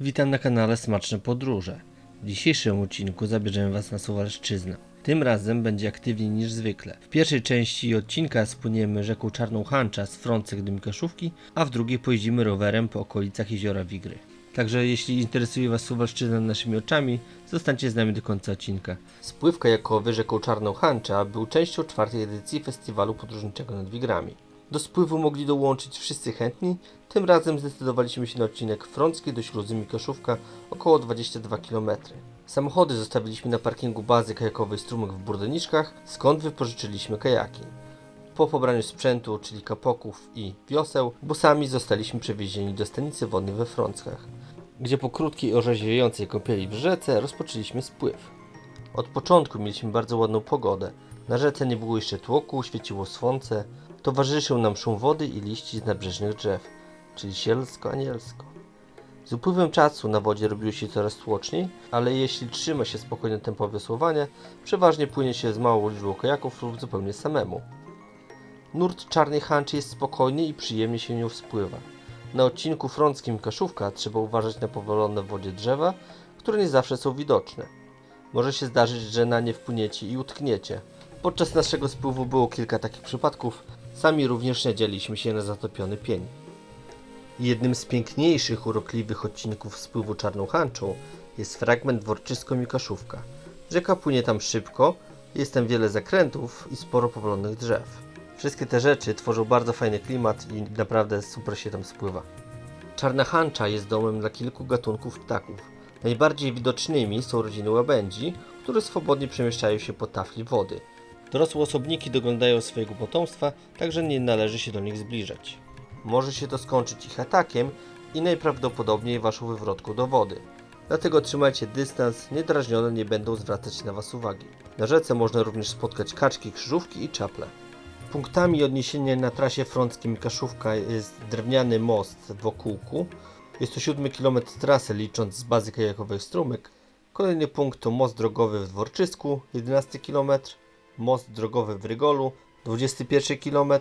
Witam na kanale Smaczne Podróże. W dzisiejszym odcinku zabierzemy Was na Suwalszczyznę. Tym razem będzie aktywniej niż zwykle. W pierwszej części odcinka spłyniemy rzeką Czarną Hancza z Frącek do Mikaszówki, a w drugiej pojeździmy rowerem po okolicach jeziora Wigry. Także jeśli interesuje Was Suwalszczyzna naszymi oczami, zostańcie z nami do końca odcinka. Spływ kajakowy rzeką Czarną Hancza był częścią czwartej edycji festiwalu podróżniczego nad Wigrami. Do spływu mogli dołączyć wszyscy chętni, tym razem zdecydowaliśmy się na odcinek Frącki do śluzy Mikaszówka, około 22 km. Samochody zostawiliśmy na parkingu bazy kajakowej Strumyk w Burdeniczkach, skąd wypożyczyliśmy kajaki. Po pobraniu sprzętu, czyli kapoków i wioseł, busami zostaliśmy przewiezieni do stanicy wodnej we Frąckach, gdzie po krótkiej orzeźwiającej kąpieli w rzece rozpoczęliśmy spływ. Od początku mieliśmy bardzo ładną pogodę. Na rzece nie było jeszcze tłoku, świeciło słońce. Towarzyszył nam szum wody i liści z nabrzeżnych drzew, czyli sielsko-anielsko. Z upływem czasu na wodzie robiło się coraz tłoczniej, ale jeśli trzyma się spokojne tempo wiosłowania, przeważnie płynie się z małą liczbą kajaków lub zupełnie samemu. Nurt Czarnej Hanczy jest spokojny i przyjemnie się nią spływa. Na odcinku frąckim Kaszówka trzeba uważać na powolone w wodzie drzewa, które nie zawsze są widoczne. Może się zdarzyć, że na nie wpłyniecie i utkniecie. Podczas naszego spływu było kilka takich przypadków. Sami również nadzieliśmy się na zatopiony pień. Jednym z piękniejszych, urokliwych odcinków spływu Czarną Hanczą jest fragment Dworczysko-Mikaszówka. Rzeka płynie tam szybko, jest tam wiele zakrętów i sporo powolonych drzew. Wszystkie te rzeczy tworzą bardzo fajny klimat i naprawdę super się tam spływa. Czarna Hancza jest domem dla kilku gatunków ptaków. Najbardziej widocznymi są rodziny łabędzi, które swobodnie przemieszczają się po tafli wody. Dorosłe osobniki doglądają swojego potomstwa, także nie należy się do nich zbliżać. Może się to skończyć ich atakiem i najprawdopodobniej waszą wywrotką do wody. Dlatego trzymajcie dystans, niedrażnione nie będą zwracać na was uwagi. Na rzece można również spotkać kaczki, krzyżówki i czaple. Punktami odniesienia na trasie frąckim Kaszówka jest drewniany most w Okółku. Jest to 7 km trasy licząc z bazy kajakowej Strumyk. Kolejny punkt to most drogowy w Dworczysku 11 km, most drogowy w Rygolu 21 km,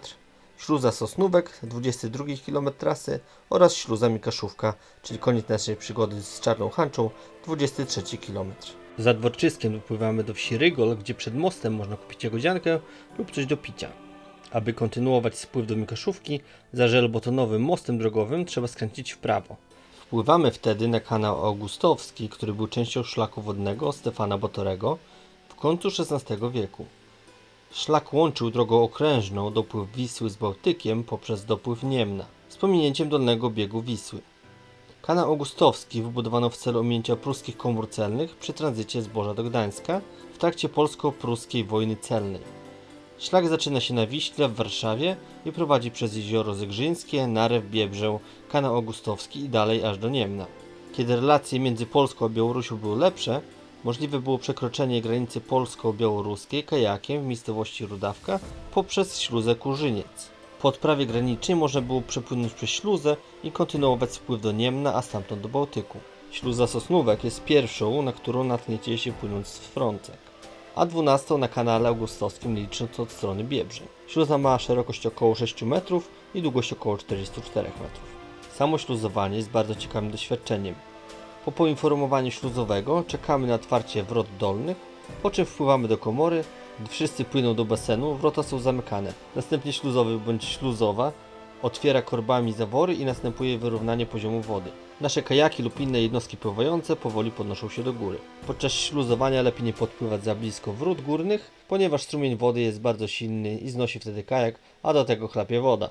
śluza Sosnówek 22 km trasy oraz śluza Mikaszówka, czyli koniec naszej przygody z Czarną Hanczą 23 km. Za Dworczyskiem dopływamy do wsi Rygol, gdzie przed mostem można kupić jagodziankę lub coś do picia. Aby kontynuować spływ do Mikaszówki, za żelbotonowym mostem drogowym trzeba skręcić w prawo. Wpływamy wtedy na kanał Augustowski, który był częścią szlaku wodnego Stefana Batorego w końcu XVI wieku. Szlak łączył drogą okrężną dopływ Wisły z Bałtykiem poprzez dopływ Niemna z pominięciem dolnego biegu Wisły. Kanał Augustowski wybudowano w celu ominięcia pruskich komór celnych przy tranzycie zboża do Gdańska w trakcie polsko-pruskiej wojny celnej. Szlak zaczyna się na Wiśle w Warszawie i prowadzi przez jezioro Zegrzyńskie, Narew, Biebrzę, kanał Augustowski i dalej aż do Niemna. Kiedy relacje między Polską a Białorusią były lepsze, możliwe było przekroczenie granicy polsko-białoruskiej kajakiem w miejscowości Rudawka poprzez śluzę Kurzyniec. Po odprawie granicznej można było przepłynąć przez śluzę i kontynuować spływ do Niemna, a stamtąd do Bałtyku. Śluza Sosnówek jest pierwszą, na którą natkniecie się płynąc z Frącek a 12 na kanale augustowskim licząc od strony Biebrzeń. Śluza ma szerokość około 6 metrów i długość około 44 metrów. Samo śluzowanie jest bardzo ciekawym doświadczeniem. Po poinformowaniu śluzowego czekamy na otwarcie wrot dolnych, po czym wpływamy do komory, gdy wszyscy płyną do basenu, wrota są zamykane. Następnie śluzowy bądź śluzowa otwiera korbami zawory i następuje wyrównanie poziomu wody. Nasze kajaki lub inne jednostki pływające powoli podnoszą się do góry. Podczas śluzowania lepiej nie podpływać za blisko wrót górnych, ponieważ strumień wody jest bardzo silny i znosi wtedy kajak, a do tego chlapie woda.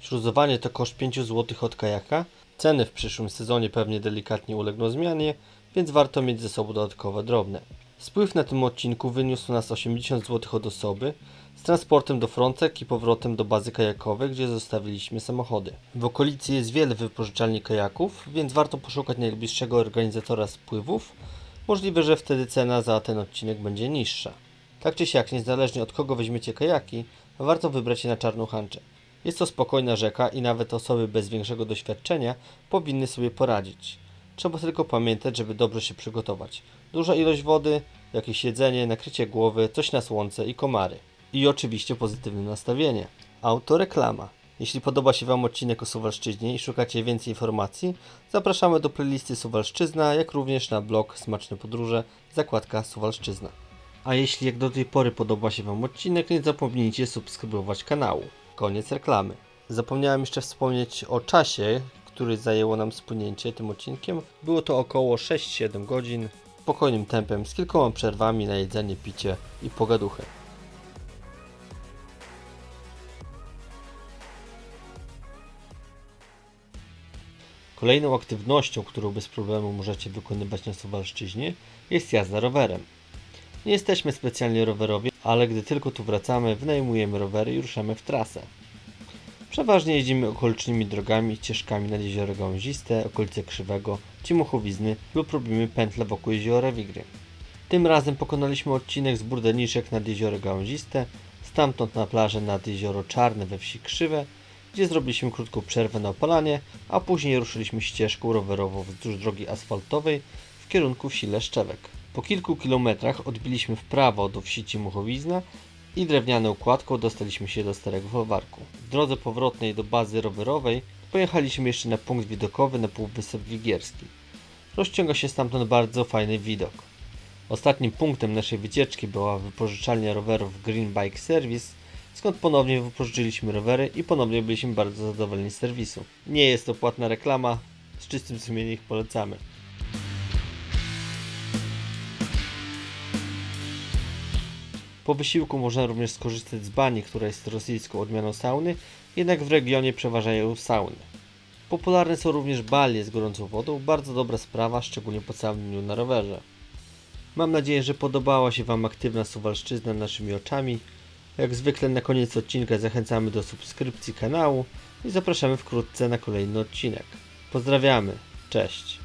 Śluzowanie to koszt 5 zł od kajaka. Ceny w przyszłym sezonie pewnie delikatnie ulegną zmianie, więc warto mieć ze sobą dodatkowe drobne. Spływ na tym odcinku wyniósł nas 80 zł od osoby, z transportem do Frącek i powrotem do bazy kajakowej, gdzie zostawiliśmy samochody. W okolicy jest wiele wypożyczalni kajaków, więc warto poszukać najbliższego organizatora spływów. Możliwe, że wtedy cena za ten odcinek będzie niższa. Tak czy siak, niezależnie od kogo weźmiecie kajaki, warto wybrać się na Czarną Hanczę. Jest to spokojna rzeka i nawet osoby bez większego doświadczenia powinny sobie poradzić. Trzeba tylko pamiętać, żeby dobrze się przygotować. Duża ilość wody, jakieś jedzenie, nakrycie głowy, coś na słońce i komary. I oczywiście pozytywne nastawienie. Autoreklama. Jeśli podoba się Wam odcinek o Suwalszczyźnie i szukacie więcej informacji, zapraszamy do playlisty Suwalszczyzna, jak również na blog Smaczne Podróże, zakładka Suwalszczyzna. A jeśli jak do tej pory podoba się Wam odcinek, nie zapomnijcie subskrybować kanału. Koniec reklamy. Zapomniałem jeszcze wspomnieć o czasie, który zajęło nam spłynięcie tym odcinkiem. Było to około 6-7 godzin, spokojnym tempem, z kilkoma przerwami na jedzenie, picie i pogaduchę. Kolejną aktywnością, którą bez problemu możecie wykonywać na Suwalszczyźnie, jest jazda rowerem. Nie jesteśmy specjalnie rowerowi, ale gdy tylko tu wracamy, wynajmujemy rowery i ruszamy w trasę. Przeważnie jeździmy okolicznymi drogami, ścieżkami nad jezioro Gałęziste, okolice Krzywego, Cimuchowizny lub robimy pętlę wokół jeziora Wigry. Tym razem pokonaliśmy odcinek z Burdeniczek nad jezioro Gałęziste, stamtąd na plażę nad jezioro Czarne we wsi Krzywe, gdzie zrobiliśmy krótką przerwę na opalanie, a później ruszyliśmy ścieżką rowerową wzdłuż drogi asfaltowej w kierunku wsi Leszczewek. Po kilku kilometrach odbiliśmy w prawo do wsi Cimuchowizna i drewnianą układką dostaliśmy się do Starego Folwarku. W drodze powrotnej do bazy rowerowej pojechaliśmy jeszcze na punkt widokowy na Półwysep Wigierski. Rozciąga się stamtąd bardzo fajny widok. Ostatnim punktem naszej wycieczki była wypożyczalnia rowerów Green Bike Service, skąd ponownie wypożyczyliśmy rowery i ponownie byliśmy bardzo zadowoleni z serwisu. Nie jest to płatna reklama, z czystym sumieniem ich polecamy. Po wysiłku można również skorzystać z bani, która jest rosyjską odmianą sauny, jednak w regionie przeważają sauny. Popularne są również balie z gorącą wodą, bardzo dobra sprawa, szczególnie po całym dniu na rowerze. Mam nadzieję, że podobała się Wam aktywna Suwalszczyzna naszymi oczami. Jak zwykle na koniec odcinka zachęcamy do subskrypcji kanału i zapraszamy wkrótce na kolejny odcinek. Pozdrawiamy, cześć!